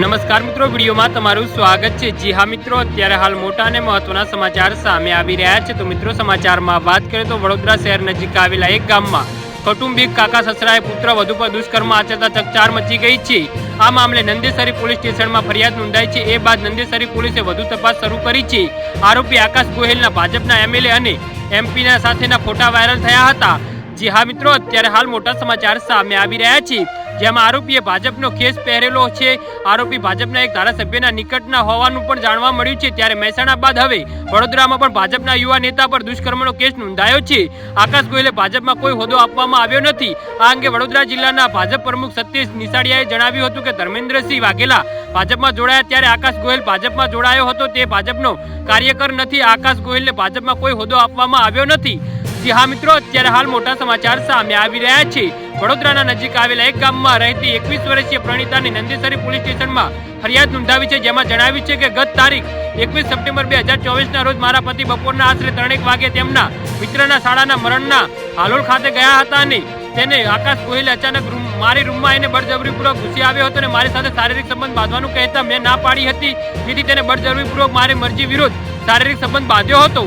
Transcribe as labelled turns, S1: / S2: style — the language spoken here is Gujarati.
S1: નમસ્કાર મિત્રો, વિડીયોમાં તમારું સ્વાગત છે. જી હા મિત્રો, અત્યારે હાલ મોટા અને મહત્વના સમાચાર સામે આવી રહ્યા છે. તો મિત્રો, સમાચારમાં વાત કરીએ તો વડોદરા શહેર નજીક આવેલા એક ગામમાં કૌટુંબિક કાકા સસરાએ પુત્ર વધુ પર દુષ્કર્મ આચરતા ચકચાર મચી ગઈ છે. આ મામલે નંદેસરી પોલીસ સ્ટેશનમાં ફરિયાદ નોંધાઈ છે. એ બાદ નંદેસરી પોલીસે વધુ તપાસ શરૂ કરી છે. આરોપી આકાશ ગોહિલના ભાજપના એમએલએ અને એમપીના સાથેના ફોટા વાયરલ થયા હતા. જી હા મિત્રો, અત્યારે હાલ મોટા સમાચાર સામે આવી રહ્યા છે. જેમાં આરોપીએ ભાજપનો કેસ પહેરેલો છે. આરોપી ભાજપના એક ધારાસભ્યના નિકટના હોવાનું પણ જાણવા મળ્યું છે. ત્યારે મહેસાણા બાદ હવે વડોદરામાં પણ ભાજપના યુવા નેતા પર દુષ્કર્મનો કેસ નોંધાયો છે. આકાશ ગોયલે ભાજપમાં કોઈ હોદ્દો આપવામાં આવ્યો નથી. આ અંગે વડોદરા જિલ્લાના ભાજપ પ્રમુખ સતીશ નિસાડિયાએ જણાવ્યું હતું કે ધર્મેન્દ્રસિંહ વાઘેલા ભાજપમાં જોડાયા ત્યારે આકાશ ગોયલ ભાજપમાં જોડાયો હતો. તે ભાજપનો કાર્યકર નથી. આકાશ ગોયલને ભાજપમાં કોઈ હોદ્દો આપવામાં આવ્યો નથી. જી હા મિત્રો, અત્યારે હાલ મોટા સમાચાર સામે આવી રહ્યા છે. વડોદરાના નજીક આવેલા એક ગામમાં રહેતી એકવીસ વર્ષીય પ્રણીતાની નંદેસરી પોલીસ સ્ટેશનમાં ફરિયાદ નોંધાવી છે, જેમાં જણાવ્યું છે કે ગત તારીખ એકવીસ સપ્ટેમ્બર બે હજાર ચોવીસના રોજ મારા પતિ બપોરના આશરે ત્રણેક વાગે તેમના મિત્રના શાળાના મરણના હાલોલ ખાતે ગયા હતા અને તેને આકાશ ગોહિલ અચાનક મારી રૂમમાં એને બળજબરીપૂર્વક ઘૂસી આવ્યો હતો અને મારી સાથે શારીરિક સંબંધ બાંધવાનું કહેતા મેં ના પાડી હતી, તેથી તેને બળજબરીપૂર્વક મારી મરજી વિરુદ્ધ શારીરિક સંબંધ બાંધ્યો હતો.